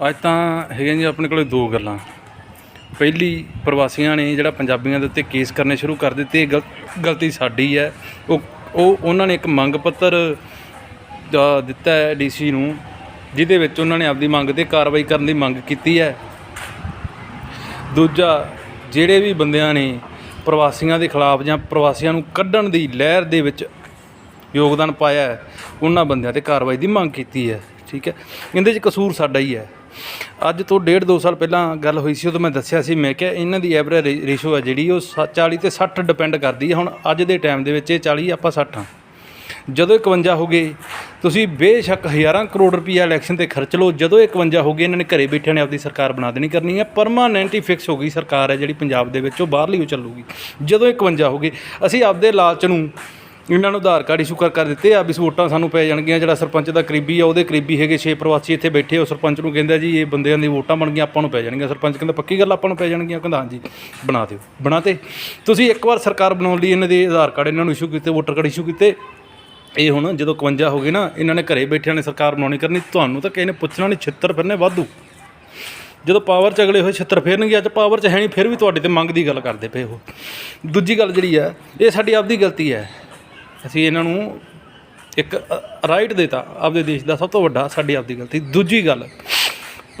ਅੱਜ ਤਾਂ ਹੈਗੀਆਂ ਜੀ ਆਪਣੇ ਕੋਲੇ ਦੋ ਗੱਲਾਂ। ਪਹਿਲੀ, ਪ੍ਰਵਾਸੀਆਂ ਨੇ ਜਿਹੜਾ ਪੰਜਾਬੀਆਂ ਦੇ ਉੱਤੇ ਕੇਸ ਕਰਨੇ ਸ਼ੁਰੂ ਕਰ ਦਿੱਤੇ, ਇਹ ਗਲਤੀ ਸਾਡੀ ਹੈ। ਉਹ ਉਹ, ਉਹਨਾਂ ਨੇ ਇੱਕ ਮੰਗ ਪੱਤਰ ਦਿੱਤਾ ਹੈ ਡੀਸੀ ਨੂੰ, ਜਿਹਦੇ ਵਿੱਚ ਉਹਨਾਂ ਨੇ ਆਪਦੀ ਮੰਗ ਤੇ ਕਾਰਵਾਈ ਕਰਨ ਦੀ ਮੰਗ ਕੀਤੀ ਹੈ। ਦੂਜਾ, ਜਿਹੜੇ ਵੀ ਬੰਦਿਆਂ ਨੇ ਪ੍ਰਵਾਸੀਆਂ ਦੇ ਖਿਲਾਫ ਜਾਂ ਪ੍ਰਵਾਸੀਆਂ ਨੂੰ ਕੱਢਣ ਦੀ ਲਹਿਰ ਦੇ ਵਿੱਚ ਯੋਗਦਾਨ ਪਾਇਆ ਉਹਨਾਂ ਬੰਦਿਆਂ ਤੇ ਕਾਰਵਾਈ ਦੀ ਮੰਗ ਕੀਤੀ ਹੈ। ਠੀਕ ਹੈ? ਇਹਦੇ 'ਚ ਕਸੂਰ ਸਾਡਾ ਹੀ ਹੈ। ਅੱਜ ਤੋਂ ਡੇਢ ਦੋ ਸਾਲ ਪਹਿਲਾਂ ਗੱਲ ਹੋਈ ਸੀ, ਉਦੋਂ ਮੈਂ ਦੱਸਿਆ ਸੀ, ਮੈਂ ਕਿਹਾ ਇਹਨਾਂ ਦੀ ਐਵਰੇਜ ਰੇਸ਼ੋ ਹੈ ਜਿਹੜੀ, ਉਹ ਸ- 40 ਤੇ 60 ਡਿਪੈਂਡ ਕਰਦੀ ਹੈ। ਹੁਣ ਅੱਜ ਦੇ ਟਾਈਮ ਦੇ ਵਿੱਚ ਇਹ 40 ਆਪਾਂ 60 ਹਾਂ। ਜਦੋਂ 51 ਹੋ ਗਏ, ਤੁਸੀਂ ਬੇਸ਼ੱਕ ਹਜ਼ਾਰਾਂ ਕਰੋੜ ਰੁਪਈਆ ਇਲੈਕਸ਼ਨ ਤੇ ਖਰਚ ਲਓ, ਜਦੋਂ ਇਹ 51 ਹੋ ਗਏ ਇਹਨਾਂ ਨੇ ਘਰੇ ਬੈਠਿਆਂ ਨੇ ਆਪਦੀ ਸਰਕਾਰ ਬਣਾ ਦੇਣੀ ਕਰਨੀ ਹੈ। ਪਰਮਾਨੈਂਟ ਹੀ ਫਿਕਸ ਹੋ ਗਈ ਸਰਕਾਰ ਹੈ ਜਿਹੜੀ ਪੰਜਾਬ ਦੇ ਵਿੱਚ, ਉਹ ਬਾਹਰਲੀ ਉਹ ਚੱਲੂਗੀ। ਜਦੋਂ 51 ਹੋ ਗਏ, ਅਸੀਂ ਆਪਦੇ ਲਾਲਚ ਨੂੰ ਇਹਨਾਂ ਨੂੰ ਆਧਾਰ ਕਾਰਡ ਇਸ਼ੂ ਕਰ ਕਰ ਦਿੱਤੇ ਆ ਵੀ ਵੋਟਾਂ ਸਾਨੂੰ ਪੈ ਜਾਣਗੀਆਂ। ਜਿਹੜਾ ਸਰਪੰਚ ਦਾ ਕਰੀਬੀ ਆ, ਉਹਦੇ ਕਰੀਬੀ ਹੈਗੇ 6 ਪ੍ਰਵਾਸੀ ਇੱਥੇ ਬੈਠੇ ਉਹ ਸਰਪੰਚ ਨੂੰ ਕਹਿੰਦਾ ਜੀ, ਇਹ ਬੰਦਿਆਂ ਦੀ ਵੋਟਾਂ ਬਣ ਗਈਆਂ, ਆਪਾਂ ਨੂੰ ਪੈ ਜਾਣਗੀਆਂ। ਸਰਪੰਚ ਕਹਿੰਦਾ, ਪੱਕੀ ਗੱਲ ਆਪਾਂ ਨੂੰ ਪੈ ਜਾਣਗੀਆਂ। ਕਹਿੰਦਾ, ਹਾਂਜੀ, ਬਣਾ ਦਿਓ। ਬਣਾ ਤੇ ਤੁਸੀਂ ਇੱਕ ਵਾਰ ਸਰਕਾਰ ਬਣਾਉਣ ਲਈ ਇਹਨਾਂ ਦੇ ਆਧਾਰ ਕਾਰਡ ਇਹਨਾਂ ਨੂੰ ਇਸ਼ੂ ਕੀਤੇ, ਵੋਟਰ ਕਾਰਡ ਇਸ਼ੂ ਕੀਤੇ। ਇਹ ਹੁਣ ਜਦੋਂ 51 ਹੋ ਗਏ ਨਾ, ਇਹਨਾਂ ਨੇ ਘਰੇ ਬੈਠਿਆਂ ਨੇ ਸਰਕਾਰ ਬਣਾਉਣੀ ਕਰਨੀ, ਤੁਹਾਨੂੰ ਤਾਂ ਕਿਸੇ ਨੇ ਪੁੱਛਣਾ ਨਹੀਂ, ਛਿੱਤਰ ਫਿਰਨੇ ਵਾਧੂ। ਜਦੋਂ ਪਾਵਰ ਚ ਅਗਲੇ ਹੋਏ, ਛਿੱਤਰ ਫੇਰਨਗੇ, ਅੱਜ ਪਾਵਰ ਚ ਹੈ ਨਹੀਂ, ਫਿਰ ਵੀ ਤੁਹਾਡੇ ਤੇ ਮੰਗ ਦੀ ਗੱਲ ਕਰਦੇ ਪਏ ਉਹ। ਦੂਜੀ ਗੱਲ ਜਿਹੜੀ ਆ, ਇਹ ਸਾਡੀ ਆਪਦੀ ਗਲਤੀ ਹੈ। ਅਸੀਂ ਇਹਨਾਂ ਨੂੰ ਇੱਕ ਰਾਈਟ ਦਿੱਤਾ ਆਪਦੇ ਦੇਸ਼ ਦਾ ਸਭ ਤੋਂ ਵੱਡਾ, ਸਾਡੀ ਆਪਦੀ ਗਲਤੀ। ਦੂਜੀ ਗੱਲ,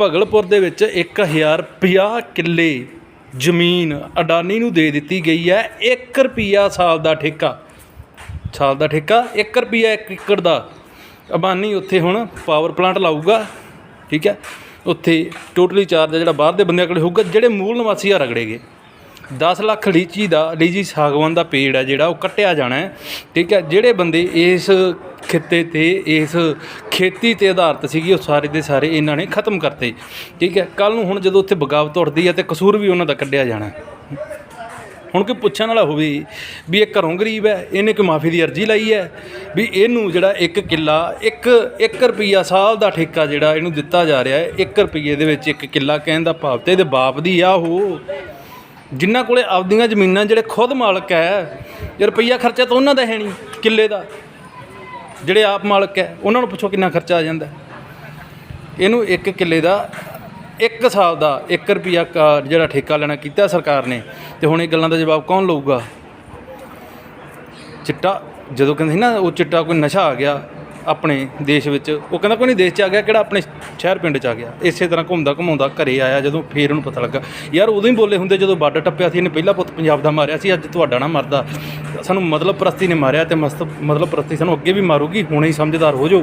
ਭਗਲਪੁਰ ਦੇ ਵਿੱਚ 1050 ਕਿੱਲੇ ਜ਼ਮੀਨ ਅਡਾਨੀ ਨੂੰ ਦੇ ਦਿੱਤੀ ਗਈ ਹੈ। 1 ਰੁਪਿਆ ਸਾਲ ਦਾ ਠੇਕਾ, ਸਾਲ ਦਾ ਠੇਕਾ 1 ਰੁਪਿਆ 1 ਏਕੜ ਦਾ। ਅਬਾਨੀ ਉੱਥੇ ਹੁਣ ਪਾਵਰ ਪਲਾਂਟ ਲਾਊਗਾ, ਠੀਕ ਹੈ? ਉੱਥੇ ਟੋਟਲੀ ਚਾਰਜ ਜਿਹੜਾ ਬਾਹਰ ਦੇ ਬੰਦਿਆਂ ਕੋਲ ਹੋਊਗਾ, ਜਿਹੜੇ ਮੂਲ ਨਿਵਾਸੀ ਆ ਰਗੜੇਗੇ। 10 ਲੱਖ ਲੀਚੀ ਦਾ, ਲੀਚੀ ਸਾਗਵਾਨ ਦਾ ਪੇੜ ਹੈ ਜਿਹੜਾ, ਉਹ ਕੱਟਿਆ ਜਾਣਾ ਹੈ। ਠੀਕ ਹੈ, ਜਿਹੜੇ ਬੰਦੇ ਇਸ ਖਿੱਤੇ ਤੇ, ਇਸ ਖੇਤੀ ਤੇ ਆਧਾਰਿਤ ਸੀਗੀ, ਉਹ ਸਾਰੇ ਦੇ ਸਾਰੇ ਇਹਨਾਂ ਨੇ ਖਤਮ ਕਰਤੇ। ਠੀਕ ਹੈ ਕੱਲ ਨੂੰ ਹੁਣ ਜਦੋਂ ਉੱਥੇ ਬਗਾਵਤ ਉੱਠਦੀ ਹੈ ਤੇ ਕਸੂਰ ਵੀ ਉਹਨਾਂ ਦਾ ਕੱਢਿਆ ਜਾਣਾ ਹੁਣ ਕੋਈ ਪੁੱਛਣ ਵਾਲਾ ਹੋਵੇ ਵੀ ਇਹ ਘਰੋਂ ਗਰੀਬ ਹੈ, ਇਹਨੇ ਕੋਈ ਮਾਫੀ ਦੀ ਅਰਜ਼ੀ ਲਾਈ ਹੈ? ਵੀ ਇਹਨੂੰ ਜਿਹੜਾ ਇੱਕ ਕਿੱਲਾ, ਇੱਕ 1 ਰੁਪਿਆ ਸਾਲ ਦਾ ਠੇਕਾ ਜਿਹੜਾ ਇਹਨੂੰ ਦਿੱਤਾ ਜਾ ਰਿਹਾ ਹੈ 1 ਰੁਪਏ ਦੇ ਵਿੱਚ ਇੱਕ ਕਿੱਲਾ ਕਹਿਣ ਦਾ ਭਾਵ ਤੇ ਇਹਦੇ ਬਾਪ ਦੀ ਆ ਉਹ। ਜਿਨ੍ਹਾਂ ਕੋਲੇ ਆਪਦੀਆਂ ਜ਼ਮੀਨਾਂ ਜਿਹੜੇ ਖੁਦ ਮਾਲਕ ਹੈ, ਜੇ ਰੁਪਈਆ ਖਰਚਾ ਤਾਂ ਉਹਨਾਂ ਦਾ ਹੈ ਨਹੀਂ, ਕਿੱਲੇ ਦਾ। ਜਿਹੜੇ ਆਪ ਮਾਲਕ ਹੈ, ਉਹਨਾਂ ਨੂੰ ਪੁੱਛੋ ਕਿੰਨਾ ਖਰਚਾ ਆ ਜਾਂਦਾ। ਇਹਨੂੰ ਇੱਕ ਕਿੱਲੇ ਦਾ, ਇੱਕ ਸਾਲ ਦਾ 1 ਰੁਪਿਆ ਕਾ- ਜਿਹੜਾ ਠੇਕਾ ਲੈਣਾ ਕੀਤਾ ਸਰਕਾਰ ਨੇ, ਤੇ ਹੁਣ ਇਹ ਗੱਲਾਂ ਦਾ ਜਵਾਬ ਕੌਣ ਲਊਗਾ? ਚਿੱਟਾ, ਜਦੋਂ ਕਹਿੰਦੇ ਸੀ ਨਾ, ਉਹ ਚਿੱਟਾ ਕੋਈ ਨਸ਼ਾ ਆ ਗਿਆ ਆਪਣੇ ਦੇਸ਼ ਵਿੱਚ, ਉਹ ਕਹਿੰਦਾ ਕੋਈ ਨਹੀਂ, ਦੇਸ਼ 'ਚ ਆ ਗਿਆ, ਕਿਹੜਾ ਆਪਣੇ ਸ਼ਹਿਰ ਪਿੰਡ 'ਚ ਆ ਗਿਆ। ਇਸੇ ਤਰ੍ਹਾਂ ਘੁੰਮਦਾ ਘੁਮਾਉਂਦਾ ਘਰੇ ਆਇਆ, ਜਦੋਂ ਫੇਰ ਉਹਨੂੰ ਪਤਾ ਲੱਗਾ। ਯਾਰ, ਉਦੋਂ ਹੀ ਬੋਲੇ ਹੁੰਦੇ ਜਦੋਂ ਬਾਰਡਰ ਟੱਪਿਆ ਸੀ, ਇਹਨੇ ਪਹਿਲਾ ਪੁੱਤ ਪੰਜਾਬ ਦਾ ਮਾਰਿਆ ਸੀ, ਅੱਜ ਤੁਹਾਡਾ ਨਾ ਮਰਦਾ। ਸਾਨੂੰ ਮਤਲਬ ਪ੍ਰਸਤੀ ਨੇ ਮਾਰਿਆ ਤੇ ਮਸਤ ਮਤਲਬ ਪ੍ਰਸਤੀ ਸਾਨੂੰ ਅੱਗੇ ਵੀ ਮਾਰੂਗੀ, ਹੁਣੇ ਹੀ ਸਮਝਦਾਰ ਹੋ ਜਾਓ।